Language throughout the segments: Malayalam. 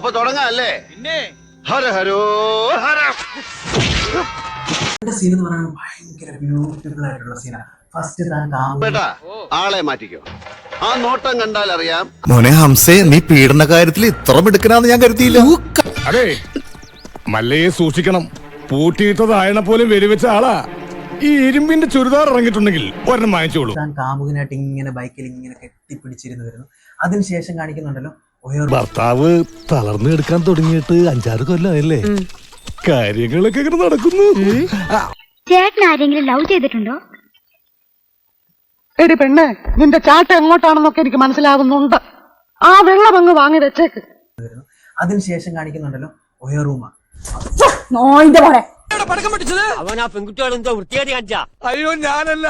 അപ്പൊ തുടങ്ങാല്ലേ? ഹര ഹരോ ഹര. സീൻ എന്ന് പറയുന്നത് ഭയങ്കര ബ്യൂട്ടിഫുൾ ആയിട്ടുള്ള സീനാണ് ഫസ്റ്റ് താൻ ബേട്ടാ ആളെ മാറ്റിക്കോ. ആ നോട്ടം കണ്ടാൽ അറിയാം. മോനെ ഹംസേ നീ പീഡന കാര്യത്തിൽ ഇത്ര മിടുക്കനാന്ന് ഞാൻ കരുതിയില്ല. അതെ മല്ലയെ സൂക്ഷിക്കണം. പൂട്ടിയിട്ടത് പോലെ പോലും വെടിവെച്ച ആളാ. ഈ ഇരുമ്പിന്റെ ചുരിദാർ ഇറങ്ങിയിട്ടുണ്ടെങ്കിൽ ഒരെണ്ണം വാങ്ങിച്ചോളൂ. താൻ കാമുകനായിട്ട് ഇങ്ങനെ ബൈക്കിൽ ഇങ്ങനെ കെട്ടിപ്പിടിച്ചിരുന്നു വരുന്നു. അതിനുശേഷം കാണിക്കുന്നുണ്ടല്ലോ ഭർത്താവ് തളർന്നു എടുക്കാൻ തുടങ്ങിയിട്ട് അഞ്ചാറ് കൊല്ലമായല്ലേ കാര്യങ്ങളൊക്കെ ഇങ്ങനെ നടക്കുന്നു. ചേട്ടൻ ആരെങ്കിലും ലവ് ചെയ്തിട്ടുണ്ടോ? എടി പെണ്ണെ നിന്റെ ചാട്ട എങ്ങോട്ടാണെന്നൊക്കെ എനിക്ക് മനസ്സിലാകുന്നുണ്ട് ആ വെള്ളം അങ്ങ് വാങ്ങി വെച്ചേക്ക്. അതിനുശേഷം കാണിക്കുന്നുണ്ടല്ലോ ഒയറൂമ നോയിന്റെ പോലെ അവൻ ആ പെൺകുട്ടികൾ എന്തോ വൃത്തിയായിട്ട് കാണിച്ചാ. അയ്യോ ഞാനല്ല.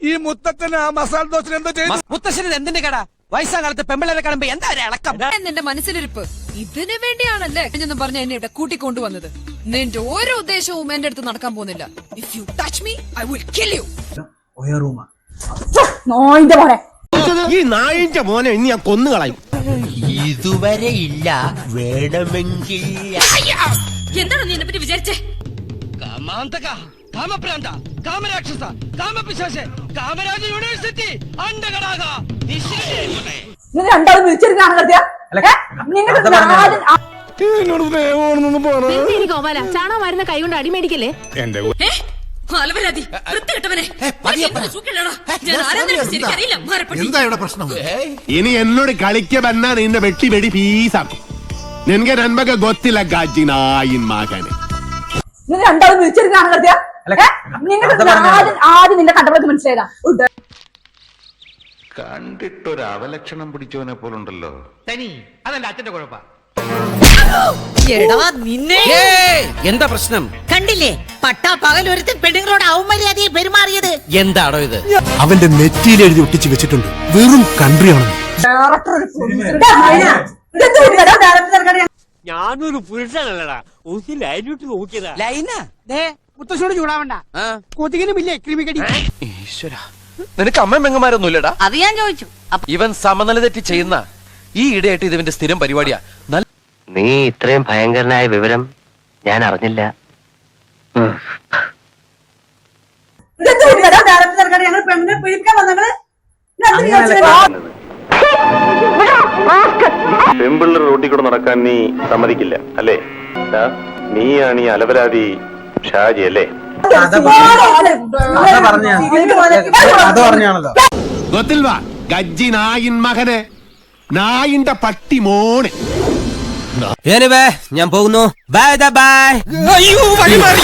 ഈ മുത്തച്ഛന് ആ മസാല ദോശ എന്താ ചെയ്തു? മുത്തശ്ശന് എന്തിന്റെ കട? വയസ്സാം കാലത്ത് പെമ്പിളരെ കാണുമ്പോ എന്താ ഒരു ഇളക്കം? നിന്റെ മനസ്സിലിരിപ്പ്. ഇതിനു വേണ്ടിയാണല്ലേ എന്ന് പറഞ്ഞ എന്നെ ഇവിടെ കൂട്ടിക്കൊണ്ടുവന്നത്. നിന്റെ ഓരോ ഉദ്ദേശവും എന്റെ അടുത്ത് നടക്കാൻ പോകുന്നില്ല. If you touch me I will kill you നോയിന്റെ പോലെ ഈ നായിന്റെ മോനെ ഇനി ഞാൻ കൊന്നു കളയും. ഇതുവരെ ഇല്ല വേണമെങ്കിൽ എന്താണ് നീ എന്നെ പറ്റി വിചാരിച്ചേ? കാമാന്തക. കാമപ്രാന്ത കാമരാക്ഷസ കാമപിശാശ കാമരാജ യൂണിവേഴ്സിറ്റി അണ്ടകടാക നിങ്ങൾ രണ്ടാളും വിളിച്ചിരുന്നാണ് കരുതിയ കൈ കൊണ്ട് അടിമേടിക്കല്ലേ എന്താ? ഇവിടെ പ്രശ്നം? ഇനി എന്നോട് കളിക്ക ബന്നാ നിന്റെ വെട്ടി വെടി പീസാക്കും നിനക്ക് നന്മക്ക് ഗൊത്തില്ല ഗാജിനായിൻ മകനെ. നിങ്ങൾ രണ്ടാളും വിളിച്ചിരുന്നാണ് കരുതിയ നിങ്ങൾക്ക് ആദ്യം ആദ്യം നിന്റെ കണ്ടവർക്ക് മനസ്സിലായതാ. കണ്ടിട്ടൊരു അവലക്ഷണം പിടിച്ചവനെ പോലുണ്ടല്ലോ. തനി അതെന്റെ അച്ഛന്റെ കുഴപ്പ. എന്താ പ്രശ്നം? കണ്ടില്ലേ? പട്ടാ പകൽ ഒരുത്തൻ പെണ്ണുങ്ങളോട് അവമര്യാദയെ പെരുമാറിയത്. എന്താണോ ഇത്? അവന്റെ നെറ്റിയിൽ എഴുതി ഒട്ടിച്ച് വെച്ചിട്ടുണ്ട്. വെറും ഡയറക്ടർ ഞാനൊരു പുരുഷനല്ലടാ. ഒന്ന് ലൈനിട്ട് നോക്കിയതാ. ലൈന ദേ മുത്തശ്ശോട് ചൂടാവണ്ട കൃമികടി ഈശ്വര. നിനക്ക് അമ്മ പെങ്ങന്മാരൊന്നുമില്ലടാ. അത് ഞാൻ ചോദിച്ചു. ഇവൻ സമനില തെറ്റി ചെയ്യുന്ന ഈ ഇടയായിട്ട് ഇതിന്റെ സ്ഥിരം പരിപാടിയാ. നീ ഇത്രയും ഭയങ്കരനായ വിവരം ഞാൻ അറിഞ്ഞില്ല. പെമ്പിള്ളർ റോട്ടിൽ കൂടെ നടക്കാൻ നീ സമ്മതിക്കില്ല അല്ലേ? നീയാണ് ഈ അലവരാതി ഷാജി അല്ലേ പറഞ്ഞാണല്ലോ. ഗജ്ജി നായിൻ മകനെ. നായിന്റെ പട്ടി മോനെ. ഞാൻ പോകുന്നു. ബൈ ബൈ അയ്യോ വഴി മാറി.